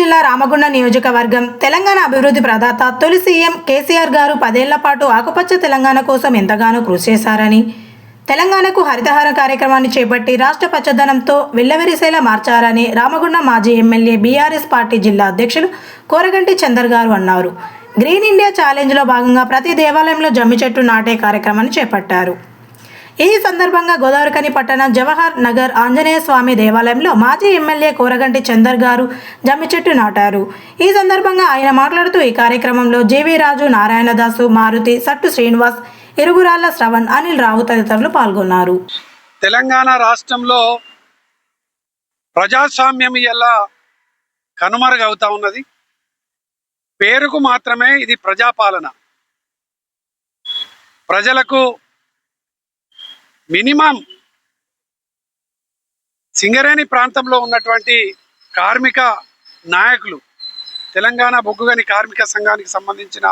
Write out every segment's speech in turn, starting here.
జిల్లా రామగుండ నియోజకవర్గం తెలంగాణ అభివృద్ధి ప్రదాత తొలి సీఎం కేసీఆర్ గారు పదేళ్ళ పాటు ఆకుపచ్చ తెలంగాణ కోసం ఎంతగానో కృషి చేశారని తెలంగాణకు హరితహార కార్యక్రమాన్ని చేపట్టి రాష్ట్ర పచ్చదనంతో వెల్లవెరిసేలా మార్చారని రామగుండ మాజీ ఎమ్మెల్యే బీఆర్ఎస్ పార్టీ జిల్లా అధ్యక్షులు కోరగంటి చందర్ గారు అన్నారు. గ్రీన్ ఇండియా ఛాలెంజ్లో భాగంగా ప్రతి దేవాలయంలో జమ్మి చెట్టు నాటే కార్యక్రమాన్ని చేపట్టారు. ఈ సందర్భంగా గోదావరికని పట్టణ జవహర్ నగర్ ఆంజనేయ స్వామి దేవాలయంలో మాజీ ఎమ్మెల్యే కోరగంటి చందర్ గారు జమ్మి చెట్టు నాటారు. ఈ సందర్భంగా ఆయన మాట్లాడుతూ ఈ కార్యక్రమంలో జేవీ రాజు నారాయణదాసు మారుతి సట్టు శ్రీనివాస్ ఇరుగురాళ్ళ శ్రవణ్ అనిల్ రావు తదితరులు పాల్గొన్నారు. తెలంగాణ రాష్ట్రంలో ప్రజాస్వామ్యం ఎలా కనుమరుగవుతా ఉన్నది? పేరుకు మాత్రమే ఇది ప్రజాపాలన. ప్రజలకు మినిమం సింగరేణి ప్రాంతంలో ఉన్నటువంటి కార్మిక నాయకులు తెలంగాణ బొగ్గుగని కార్మిక సంఘానికి సంబంధించిన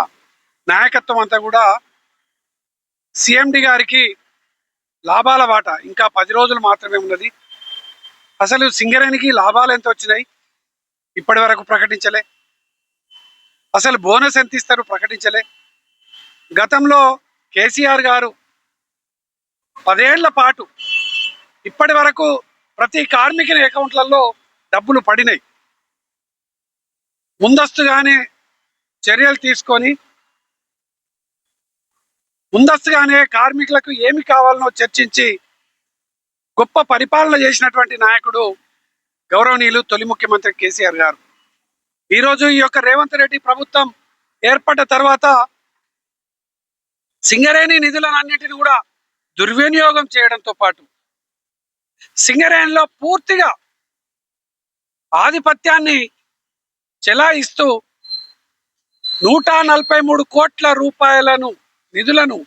నాయకత్వం అంతా కూడా సిఎండి గారికి లాభాల వాట. ఇంకా పది రోజులు మాత్రమే ఉన్నది. అసలు సింగరేణికి లాభాలు ఎంత వచ్చినాయి? ఇప్పటి వరకు ప్రకటించలే. అసలు బోనస్ ఎంత ఇస్తారు? ప్రకటించలే. గతంలో కేసీఆర్ గారు పదేళ్ళ పాటు ఇప్పటి వరకు ప్రతి కార్మికుని అకౌంట్లలో డబ్బులు పడినాయి. ముందస్తుగానే చర్యలు తీసుకొని ముందస్తుగానే కార్మికులకు ఏమి కావాలనో చర్చించి గొప్ప పరిపాలన చేసినటువంటి నాయకుడు గౌరవనీయులు తొలి ముఖ్యమంత్రి కేసీఆర్ గారు. ఈరోజు ఈ యొక్క రేవంత్ రెడ్డి ప్రభుత్వం ఏర్పడ్డ తర్వాత సింగరేణి నిధులన్నింటిని కూడా దుర్వినియోగం చేయడంతో పాటు సింగరేణిలో పూర్తిగా ఆధిపత్యాన్ని చెలాయిస్తూ నూట నలభై మూడు కోట్ల రూపాయలను నిధులను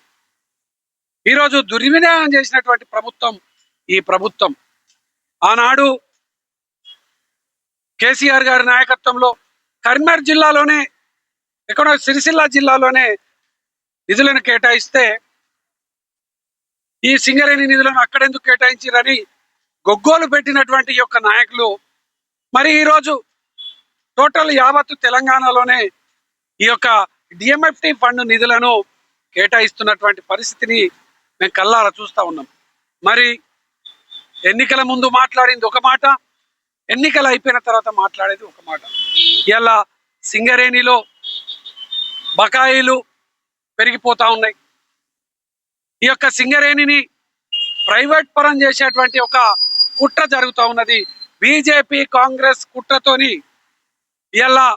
ఈరోజు దుర్వినియోగం చేసినటువంటి ప్రభుత్వం ఈ ప్రభుత్వం. ఆనాడు కేసీఆర్ గారి నాయకత్వంలో కరీంనగర్ జిల్లాలోనే ఎక్కడో సిరిసిల్ల జిల్లాలోనే నిధులను కేటాయిస్తే ఈ సింగరేణి నిధులను అక్కడెందుకు కేటాయించారని గొగ్గోలు పెట్టినటువంటి యొక్క నాయకులు. మరి ఈరోజు టోటల్ యావత్తు తెలంగాణలోనే ఈ యొక్క డిఎంఎఫ్టి ఫండ్ నిధులను కేటాయిస్తున్నటువంటి పరిస్థితిని మేము కల్లారా చూస్తా ఉన్నాం. మరి ఎన్నికల ముందు మాట్లాడింది ఒక మాట ఎన్నికలు అయిపోయిన తర్వాత మాట్లాడేది ఒక మాట. ఇలా సింగరేణిలో బకాయిలు పెరిగిపోతూ ఉన్నాయి. ఈ యొక్క సింగరేణిని ప్రైవేట్ పరం చేసేటువంటి ఒక కుట్ర జరుగుతూ ఉన్నది. బీజేపీ కాంగ్రెస్ కుట్రతోని ఇలా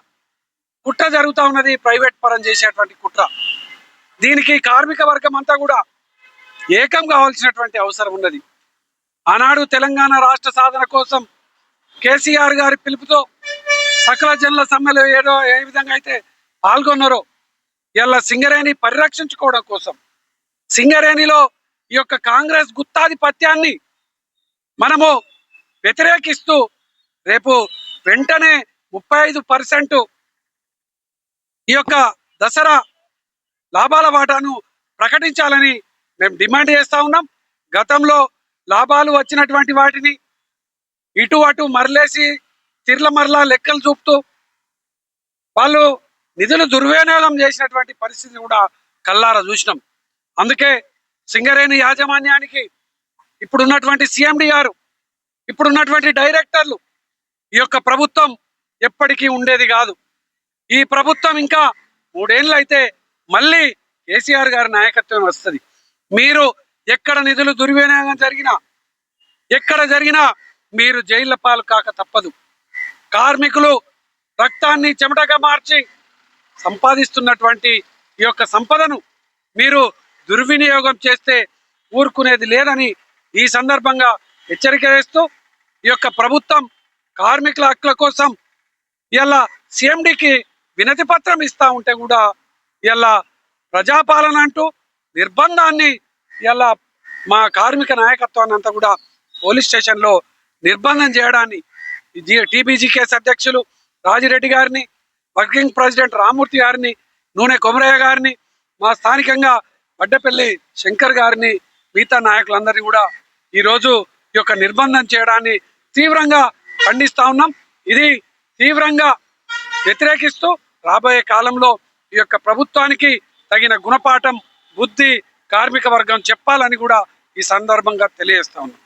కుట్ర జరుగుతూ ఉన్నది ప్రైవేట్ పరం చేసేటువంటి కుట్ర. దీనికి కార్మిక వర్గం అంతా కూడా ఏకం కావాల్సినటువంటి అవసరం ఉన్నది. ఆనాడు తెలంగాణ రాష్ట్ర సాధన కోసం కేసీఆర్ గారి పిలుపుతో సకల జనుల సమ్మెలో ఏదో ఏ విధంగా అయితే పాల్గొన్నారో ఇలా సింగరేణి పరిరక్షించుకోవడం కోసం సింగరేణిలో ఈ యొక్క కాంగ్రెస్ గుత్తాధిపత్యాన్ని మనము వ్యతిరేకిస్తూ రేపు వెంటనే ముప్పై ఐదు పర్సెంట్ ఈ యొక్క దసరా లాభాల వాటాను ప్రకటించాలని మేము డిమాండ్ చేస్తా ఉన్నాం. గతంలో లాభాలు వచ్చినటువంటి వాటిని ఇటు అటు మరలేసి తిర్ల మరలా లెక్కలు చూపుతూ వాళ్ళు నిధులు దుర్వినియోగం చేసినటువంటి పరిస్థితి కూడా కల్లారా చూసినాం. అందుకే సింగరేణి యాజమాన్యానికి ఇప్పుడున్నటువంటి సిఎండి గారు ఇప్పుడున్నటువంటి డైరెక్టర్లు ఈ యొక్క ప్రభుత్వం ఎప్పటికీ ఉండేది కాదు. ఈ ప్రభుత్వం ఇంకా మూడేళ్ళు అయితే మళ్ళీ కేసీఆర్ గారి నాయకత్వం వస్తుంది. మీరు ఎక్కడ నిధులు దుర్వినియోగం జరిగినా ఎక్కడ జరిగినా మీరు జైళ్ళ పాలు కాక తప్పదు. కార్మికులు రక్తాన్ని చెమటగా మార్చి సంపాదిస్తున్నటువంటి ఈ యొక్క సంపదను మీరు దుర్వినియోగం చేస్తే ఊరుకునేది లేదని ఈ సందర్భంగా హెచ్చరిక చేస్తూ ఈ యొక్క ప్రభుత్వం కార్మికుల హక్కుల కోసం ఇలా సిఎండికి వినతి పత్రం ఇస్తా ఉంటే కూడా ఇలా ప్రజాపాలన అంటూ నిర్బంధాన్ని ఇలా మా కార్మిక నాయకత్వాన్ని అంతా కూడా పోలీస్ స్టేషన్లో నిర్బంధం చేయడాన్ని టీబీజీకేఎస్ అధ్యక్షులు రాజిరెడ్డి గారిని వర్కింగ్ ప్రెసిడెంట్ రామూర్తి గారిని నూనె కొమరయ్య గారిని మా స్థానికంగా వడ్డపల్లి శంకర్ గారిని మిగతా నాయకులందరినీ కూడా ఈరోజు ఈ యొక్క నిర్బంధం చేయడాన్ని తీవ్రంగా ఖండిస్తా ఉన్నాం. ఇది తీవ్రంగా వ్యతిరేకిస్తూ రాబోయే కాలంలో ఈ యొక్క ప్రభుత్వానికి తగిన గుణపాఠం బుద్ధి కార్మిక వర్గం చెప్పాలని కూడా ఈ సందర్భంగా తెలియజేస్తా ఉన్నాం.